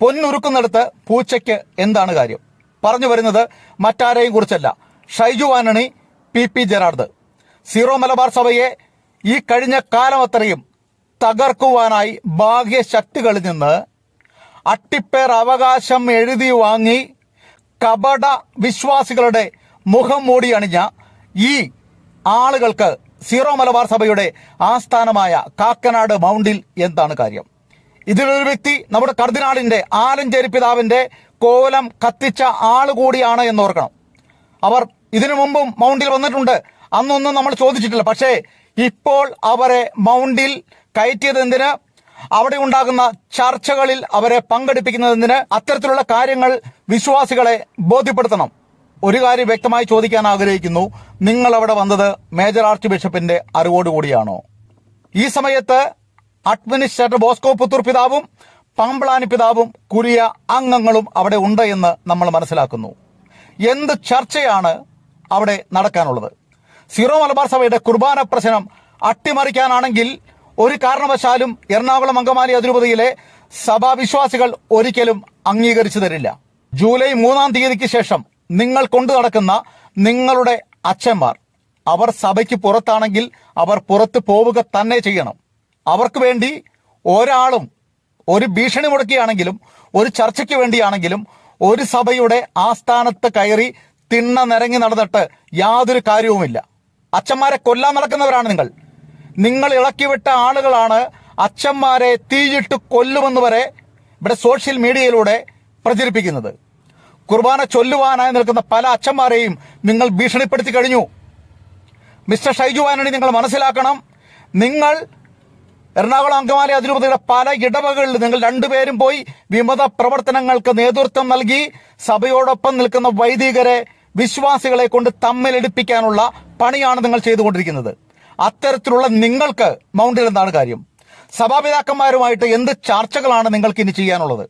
പൊന്നുരുക്കുന്നിടത്ത് പൂച്ചയ്ക്ക് എന്താണ് കാര്യം? പറഞ്ഞു വരുന്നത് മറ്റാരെയും കുറിച്ചല്ല. ഷൈജു ആന്റണി പി പി ജെറാർഡ് സീറോ മലബാർ സഭയെ ഈ കഴിഞ്ഞ കാലം അത്രയും തകർക്കുവാനായി ബാഹ്യശക്തികളിൽ നിന്ന് അട്ടിപ്പേർ അവകാശം എഴുതി വാങ്ങി കപട വിശ്വാസികളുടെ മുഖം മൂടി അണിഞ്ഞ ഈ ആളുകൾക്ക് സീറോ മലബാർ സഭയുടെ ആസ്ഥാനമായ കാക്കനാട് മൗണ്ടിൽ എന്താണ് കാര്യം? ഇതിലൊരു വ്യക്തി നമ്മുടെ കർദിനാളിന്റെ ആലഞ്ചേരി പിതാവിന്റെ കോലം കത്തിച്ച ആൾ കൂടിയാണ് എന്ന് ഓർക്കണം അവർ ഇതിനു മുമ്പും മൗണ്ടിൽ വന്നിട്ടുണ്ട്. അന്നൊന്നും നമ്മൾ ചോദിച്ചിട്ടില്ല. പക്ഷേ ഇപ്പോൾ അവരെ മൗണ്ടിൽ കയറ്റിയത് എന്തിന്? അവിടെ ഉണ്ടാകുന്ന ചർച്ചകളിൽ അവരെ പങ്കെടുപ്പിക്കുന്നതിന് അത്തരത്തിലുള്ള കാര്യങ്ങൾ വിശ്വാസികളെ ബോധ്യപ്പെടുത്തണം. ഒരു കാര്യം വ്യക്തമായി ചോദിക്കാൻ ആഗ്രഹിക്കുന്നു. നിങ്ങൾ അവിടെ വന്നത് മേജർ ആർച്ച് ബിഷപ്പിന്റെ അറിവോടുകൂടിയാണോ ഈ സമയത്ത് അഡ്മിനിസ്ട്രേറ്റർ ബോസ്കോ പുത്തൂർ പിതാവും പാമ്പ്ളാനി പിതാവും കുരിയ അംഗങ്ങളും അവിടെ ഉണ്ട് എന്ന് നമ്മൾ മനസ്സിലാക്കുന്നു. എന്ത് ചർച്ചയാണ് അവിടെ നടക്കാനുള്ളത്? സീറോ മലബാർ സഭയുടെ കുർബാന പ്രശ്നം അട്ടിമറിക്കാനാണെങ്കിൽ ഒരു കാരണവശാലും എറണാകുളം അങ്കമാലി അതിരൂപതയിലെ സഭാവിശ്വാസികൾ ഒരിക്കലും അംഗീകരിച്ചു തരില്ല. ജൂലൈ മൂന്നാം തീയതിക്ക് ശേഷം നിങ്ങൾ കൊണ്ടു നടക്കുന്ന നിങ്ങളുടെ അച്ഛന്മാർ അവർ സഭയ്ക്ക് പുറത്താണെങ്കിൽ അവർ പുറത്ത് പോവുക തന്നെ ചെയ്യണം. അവർക്ക് വേണ്ടി ഒരാളും ഒരു ഭീഷണി മുടക്കിയാണെങ്കിലും ഒരു ചർച്ചയ്ക്ക് വേണ്ടിയാണെങ്കിലും ഒരു സഭയുടെ ആസ്ഥാനത്ത് കയറി തിണ്ണ നിരങ്ങി നടന്നിട്ട് യാതൊരു കാര്യവുമില്ല. അച്ഛന്മാരെ കൊല്ലാൻ നടക്കുന്നവരാണ് നിങ്ങൾ. നിങ്ങൾ ഇളക്കിവിട്ട ആളുകളാണ് അച്ഛന്മാരെ തീയിട്ട് കൊല്ലുമെന്ന് വരെ ഇവിടെ സോഷ്യൽ മീഡിയയിലൂടെ പ്രചരിപ്പിക്കുന്നത്. കുർബാന ചൊല്ലുവാനായി നിൽക്കുന്ന പല അച്ഛന്മാരെയും നിങ്ങൾ ഭീഷണിപ്പെടുത്തി കഴിഞ്ഞു. മിസ്റ്റർ ഷൈജു ആന്റണി നിങ്ങൾ മനസ്സിലാക്കണം. നിങ്ങൾ എറണാകുളം അങ്കമാലി അതിരൂപതയുടെ പല ഇടവകളിൽ നിങ്ങൾ രണ്ടുപേരും പോയി വിമത പ്രവർത്തനങ്ങൾക്ക് നേതൃത്വം നൽകി സഭയോടൊപ്പം നിൽക്കുന്ന വൈദികരെ വിശ്വാസികളെ കൊണ്ട് തമ്മിലെടുപ്പിക്കാനുള്ള പണിയാണ് നിങ്ങൾ ചെയ്തുകൊണ്ടിരിക്കുന്നത്. അത്തരത്തിലുള്ള നിങ്ങൾക്ക് മൗണ്ടിൽ എന്താണ് കാര്യം? സഭാപിതാക്കന്മാരുമായിട്ട് എന്ത് ചർച്ചകളാണ് നിങ്ങൾക്ക് ഇനി ചെയ്യാനുള്ളത്?